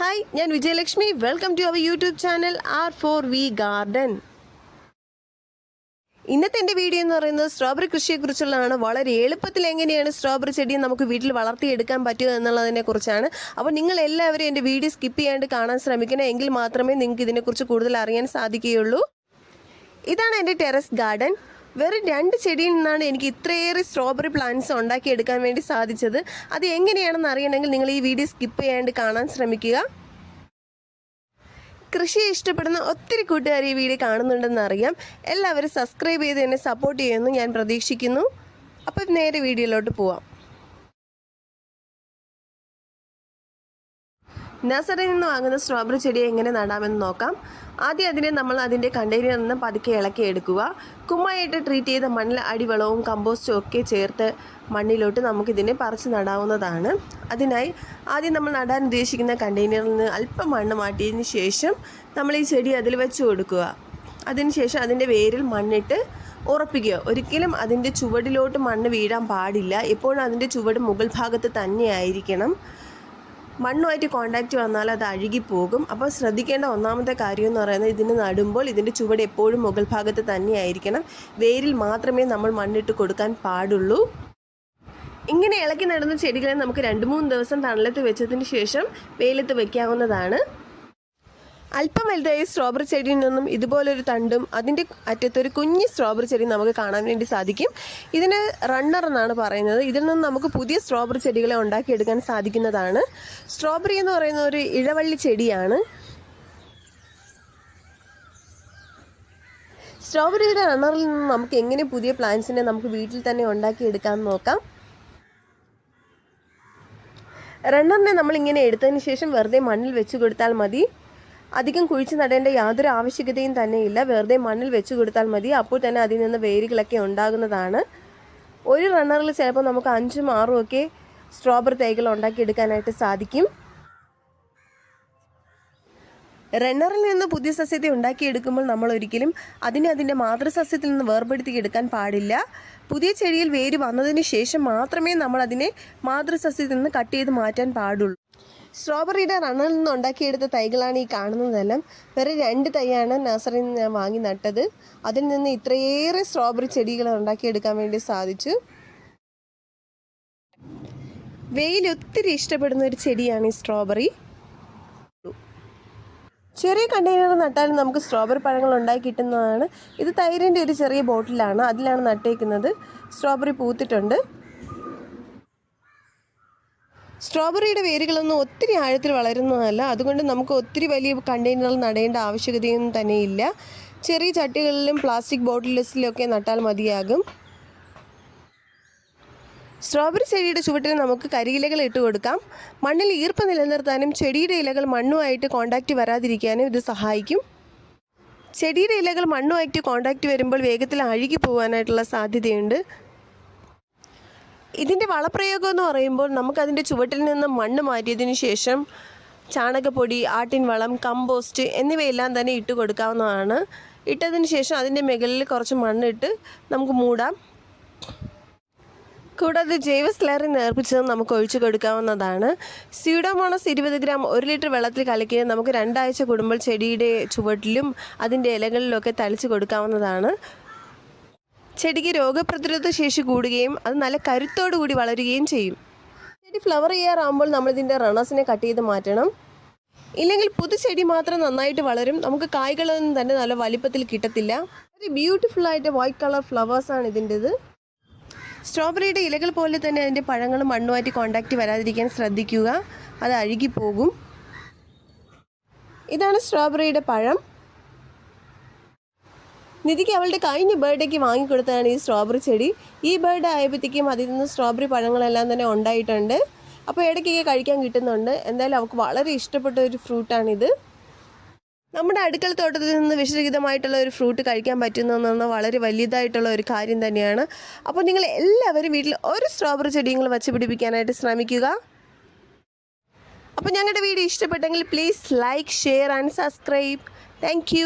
Hi ഞാൻ Vijayalakshmi. Welcome to our YouTube channel R for V garden ഇന്നത്തെ എന്റെ video എന്ന് പറയുന്നത് സ്ട്രോബെറി കൃഷിയെക്കുറിച്ചുള്ളതാണ്. വളരെ എളുപ്പത്തിൽ എങ്ങനെയാണ് സ്ട്രോബെറി ചെടി നമുക്ക് വീട്ടിൽ വളർത്തിയെടുക്കാൻ പറ്റുക എന്നുള്ളതിനെ കുറിച്ചാണ്. അപ്പോൾ നിങ്ങൾ എല്ലാവരും എന്റെ വീഡിയോ സ്കിപ്പ് ചെയ്യാണ്ട് കാണാൻ ശ്രമിക്കണം. എങ്കിൽ മാത്രമേ നിങ്ങൾക്ക് ഇതിനെക്കുറിച്ച് കൂടുതൽ അറിയാൻ സാധിക്കുകയുള്ളൂ. ഇതാണ് എന്റെ ടെറസ് ഗാർഡൻ. വെറും രണ്ട് ചെടിയിൽ നിന്നാണ് എനിക്ക് ഇത്രയേറെ സ്ട്രോബെറി പ്ലാന്റ്സ് ഉണ്ടാക്കിയെടുക്കാൻ വേണ്ടി സാധിച്ചത്. അത് എങ്ങനെയാണെന്ന് അറിയണമെങ്കിൽ നിങ്ങൾ ഈ വീഡിയോ സ്കിപ്പ് ചെയ്യാണ്ട് കാണാൻ ശ്രമിക്കുക. കൃഷി ഇഷ്ടപ്പെടുന്ന ഒത്തിരി കൂട്ടുകാർ ഈ വീഡിയോ കാണുന്നുണ്ടെന്ന് അറിയാം. എല്ലാവരും സബ്സ്ക്രൈബ് ചെയ്ത് എന്നെ സപ്പോർട്ട് ചെയ്യുമെന്ന് ഞാൻ പ്രതീക്ഷിക്കുന്നു. അപ്പം നേരെ വീഡിയോയിലോട്ട് പോവാം. നഴ്സറിയിൽ നിന്ന് വാങ്ങുന്ന സ്ട്രോബെറി ചെടി എങ്ങനെ നടാമെന്ന് നോക്കാം. ആദ്യം അതിനെ നമ്മൾ അതിന്റെ കണ്ടെയ്നറിൽ നിന്ന് പതുക്കെ ഇളക്കി എടുക്കുക. കുമ്മായിട്ട് ട്രീറ്റ് ചെയ്ത മണ്ണിൽ അടിവളവും കമ്പോസ്റ്റും ഒക്കെ ചേർത്ത് മണ്ണിലോട്ട് നമുക്കിതിനെ പറിച്ച് നടാവുന്നതാണ്. അതിനായി ആദ്യം നമ്മൾ നടാൻ ഉദ്ദേശിക്കുന്ന കണ്ടെയ്നറിൽ നിന്ന് അല്പം മണ്ണ് മാറ്റിയതിന് ശേഷം നമ്മൾ ഈ ചെടി അതിൽ വെച്ച് കൊടുക്കുക. അതിനുശേഷം അതിന്റെ വേരിൽ മണ്ണിട്ട് ഉറപ്പിക്കുക. ഒരിക്കലും അതിന്റെ ചുവടിലോട്ട് മണ്ണ് വീഴാൻ പാടില്ല. എപ്പോഴും അതിന്റെ ചുവട് മുകൾ ഭാഗത്ത് തന്നെ ആയിരിക്കണം മണ്ണുമായിട്ട് കോണ്ടാക്റ്റ് വന്നാൽ അത് അഴുകിപ്പോകും. അപ്പോൾ ശ്രദ്ധിക്കേണ്ട ഒന്നാമത്തെ കാര്യം എന്ന് പറയുന്നത് ഇതിന് നടുമ്പോൾ ഇതിന്റെ ചുവട് എപ്പോഴും മുകൾ ഭാഗത്ത് തന്നെയായിരിക്കണം. വേരിൽ മാത്രമേ നമ്മൾ മണ്ണിട്ട് കൊടുക്കാൻ പാടുള്ളൂ. ഇങ്ങനെ ഇളക്കി നടുന്ന ചെടികളെ നമുക്ക് രണ്ട് മൂന്ന് ദിവസം തണലത്ത് വെച്ചതിന് ശേഷം വെയിലത്ത് വയ്ക്കാവുന്നതാണ് അല്പം വലുതായ സ്ട്രോബെറി ചെടിയിൽ നിന്നും ഇതുപോലൊരു തണ്ടും അതിന്റെ അറ്റത്തൊരു കുഞ്ഞ് സ്ട്രോബെറി ചെടി നമുക്ക് കാണാൻ വേണ്ടി സാധിക്കും. ഇതിന് റണ്ണർ എന്നാണ് പറയുന്നത്. ഇതിൽ നിന്ന് നമുക്ക് പുതിയ സ്ട്രോബെറി ചെടികളെ ഉണ്ടാക്കിയെടുക്കാൻ സാധിക്കുന്നതാണ്. സ്ട്രോബെറി എന്ന് പറയുന്ന ഒരു ഇഴവള്ളി ചെടിയാണ്. സ്ട്രോബെറിയുടെ റണ്ണറിൽ നിന്ന് നമുക്ക് എങ്ങനെ പുതിയ പ്ലാന്റ്സിനെ നമുക്ക് വീട്ടിൽ തന്നെ ഉണ്ടാക്കിയെടുക്കാൻ നോക്കാം. റണ്ണറിനെ നമ്മൾ ഇങ്ങനെ എടുത്തതിന് ശേഷം വെറുതെ മണ്ണിൽ വെച്ച് കൊടുത്താൽ മതി. അധികം കുഴിച്ചു നടേണ്ട യാതൊരു ആവശ്യകതയും തന്നെയില്ല. വെറുതെ മണ്ണിൽ വെച്ച് കൊടുത്താൽ മതി. അപ്പോൾ തന്നെ അതിൽ നിന്ന് വേരുകളൊക്കെ ഉണ്ടാകുന്നതാണ്. ഒരു റണ്ണറിൽ ചിലപ്പോൾ നമുക്ക് അഞ്ചും ആറും ഒക്കെ സ്ട്രോബെറി തൈകൾ ഉണ്ടാക്കിയെടുക്കാനായിട്ട് സാധിക്കും. റണ്ണറിൽ നിന്ന് പുതിയ സസ്യത്തെ ഉണ്ടാക്കിയെടുക്കുമ്പോൾ നമ്മൾ ഒരിക്കലും അതിനെ അതിന്റെ മാതൃസസ്യത്തിൽ നിന്ന് വേർപെടുത്തി എടുക്കാൻ പാടില്ല. പുതിയ ചെടിയിൽ വേര് വന്നതിന് ശേഷം മാത്രമേ നമ്മൾ അതിനെ മാതൃസസ്യത്തിൽ നിന്ന് കട്ട് ചെയ്ത് മാറ്റാൻ പാടുള്ളൂ. സ്ട്രോബെറിയുടെ റണ്ണിൽ നിന്ന് ഉണ്ടാക്കിയെടുത്ത തൈകളാണ് ഈ കാണുന്നതെല്ലാം. വേറെ രണ്ട് തൈയാണ് നഴ്സറിയിൽ നിന്ന് ഞാൻ വാങ്ങി നട്ടത്. അതിൽ നിന്ന് ഇത്രയേറെ സ്ട്രോബെറി ചെടികൾ ഉണ്ടാക്കിയെടുക്കാൻ വേണ്ടി സാധിച്ചു. വെയിൽ ഒത്തിരി ഇഷ്ടപ്പെടുന്ന ഒരു ചെടിയാണ് ഈ സ്ട്രോബെറി ചെറിയ കണ്ടെയ്നർ നട്ടാലും നമുക്ക് സ്ട്രോബെറി പഴങ്ങൾ ഉണ്ടാക്കി കിട്ടുന്നതാണ്. ഇത് തൈരിന്റെ ഒരു ചെറിയ ബോട്ടിലാണ് അതിലാണ് നട്ടേക്കുന്നത്. സ്ട്രോബെറി പൂത്തിട്ടുണ്ട്. സ്ട്രോബെറിയുടെ വേരുകളൊന്നും ഒത്തിരി ആഴത്തിൽ വളരുന്നതല്ല. അതുകൊണ്ട് നമുക്ക് ഒത്തിരി വലിയ കണ്ടെയ്നറിൽ നടേണ്ട ആവശ്യകതയൊന്നും തന്നെയില്ല. ചെറിയ ചട്ടികളിലും പ്ലാസ്റ്റിക് ബോട്ടിൽസിലൊക്കെ നട്ടാൽ മതിയാകും. സ്ട്രോബെറി ചെടിയുടെ ചുവട്ടിൽ നമുക്ക് കരിയിലകൾ ഇട്ട് കൊടുക്കാം. മണ്ണിൽ ഈർപ്പം നിലനിർത്താനും ചെടിയുടെ ഇലകൾ മണ്ണുമായിട്ട് കോണ്ടാക്റ്റ് വരാതിരിക്കാനും ഇത് സഹായിക്കും. ചെടിയുടെ ഇലകൾ മണ്ണുമായിട്ട് കോണ്ടാക്റ്റ് വരുമ്പോൾ വേഗത്തിൽ അഴുകി പോകാനായിട്ടുള്ള സാധ്യതയുണ്ട്. ഇതിന്റെ വളപ്രയോഗം എന്ന് പറയുമ്പോൾ നമുക്കതിന്റെ ചുവട്ടിൽ നിന്ന് മണ്ണ് മാറ്റിയതിന് ശേഷം ചാണകപ്പൊടി ആട്ടിൻ വളം കമ്പോസ്റ്റ് എന്നിവയെല്ലാം തന്നെ ഇട്ട് കൊടുക്കാവുന്നതാണ്. ഇട്ടതിന് ശേഷം അതിന്റെ മുകളിൽ കുറച്ച് മണ്ണിട്ട് നമുക്ക് മൂടാം. കൂടാതെ ജൈവ സ്ലറി നേർപ്പിച്ചത് നമുക്ക് ഒഴിച്ചു കൊടുക്കാവുന്നതാണ്. സ്യൂഡോമോണസ് ഇരുപത് ഗ്രാം ഒരു ലിറ്റർ വെള്ളത്തിൽ കലക്കി നമുക്ക് രണ്ടാഴ്ച കൂടുമ്പോൾ ചെടിയുടെ ചുവട്ടിലും അതിന്റെ ഇലകളിലൊക്കെ തളിച്ച് കൊടുക്കാവുന്നതാണ്. ചെടിക്ക് രോഗപ്രതിരോധ ശേഷി കൂടുകയും അത് നല്ല കരുത്തോടു കൂടി വളരുകയും ചെയ്യും. ചെടി ഫ്ലവർ ചെയ്യാറാകുമ്പോൾ നമ്മളിതിന്റെ റണേഴ്സിനെ കട്ട് ചെയ്ത് മാറ്റണം. ഇല്ലെങ്കിൽ പുതുചെടി മാത്രം നന്നായിട്ട് വളരും. നമുക്ക് കായ്കളൊന്നും തന്നെ നല്ല വലിപ്പത്തിൽ കിട്ടത്തില്ല. ഒരു ബ്യൂട്ടിഫുൾ ആയിട്ട് വൈറ്റ് കളർ ഫ്ലവേഴ്സാണ് ഇതിന്റെത്. സ്ട്രോബെറിയുടെ ഇലകൾ പോലെ തന്നെ അതിന്റെ പഴങ്ങൾ മണ്ണുമായിട്ട് കോണ്ടാക്റ്റ് വരാതിരിക്കാൻ ശ്രദ്ധിക്കുക. അത് അഴുകിപ്പോകും. ഇതാണ് സ്ട്രോബെറിയുടെ പഴം. നിധിക്ക് അവളുടെ കഴിഞ്ഞ ബർത്ത്ഡേക്ക് വാങ്ങിക്കൊടുത്തതാണ് ഈ സ്ട്രോബെറി ചെടി. ഈ ബർത്ത്ഡേ ആയപ്പോഴത്തേക്കും അതിൽ നിന്ന് സ്ട്രോബെറി പഴങ്ങളെല്ലാം തന്നെ ഉണ്ടായിട്ടുണ്ട്. അപ്പോൾ ഇടയ്ക്കൊക്കെ കഴിക്കാൻ കിട്ടുന്നുണ്ട്. എന്തായാലും അവൾക്ക് വളരെ ഇഷ്ടപ്പെട്ട ഒരു ഫ്രൂട്ടാണിത് നമ്മുടെ അടുക്കള തോട്ടത്തിൽ നിന്ന് വിഷരഹിതമായിട്ടുള്ള ഒരു ഫ്രൂട്ട് കഴിക്കാൻ പറ്റുന്നതെന്ന് വളരെ വലിയതായിട്ടുള്ള ഒരു കാര്യം തന്നെയാണ്. അപ്പോൾ നിങ്ങൾ എല്ലാവരും വീട്ടിൽ ഒരു സ്ട്രോബെറി ചെടിയും വച്ച് പിടിപ്പിക്കാനായിട്ട് ശ്രമിക്കുക. അപ്പോൾ ഞങ്ങളുടെ വീഡിയോ ഇഷ്ടപ്പെട്ടെങ്കിൽ please like share and subscribe thank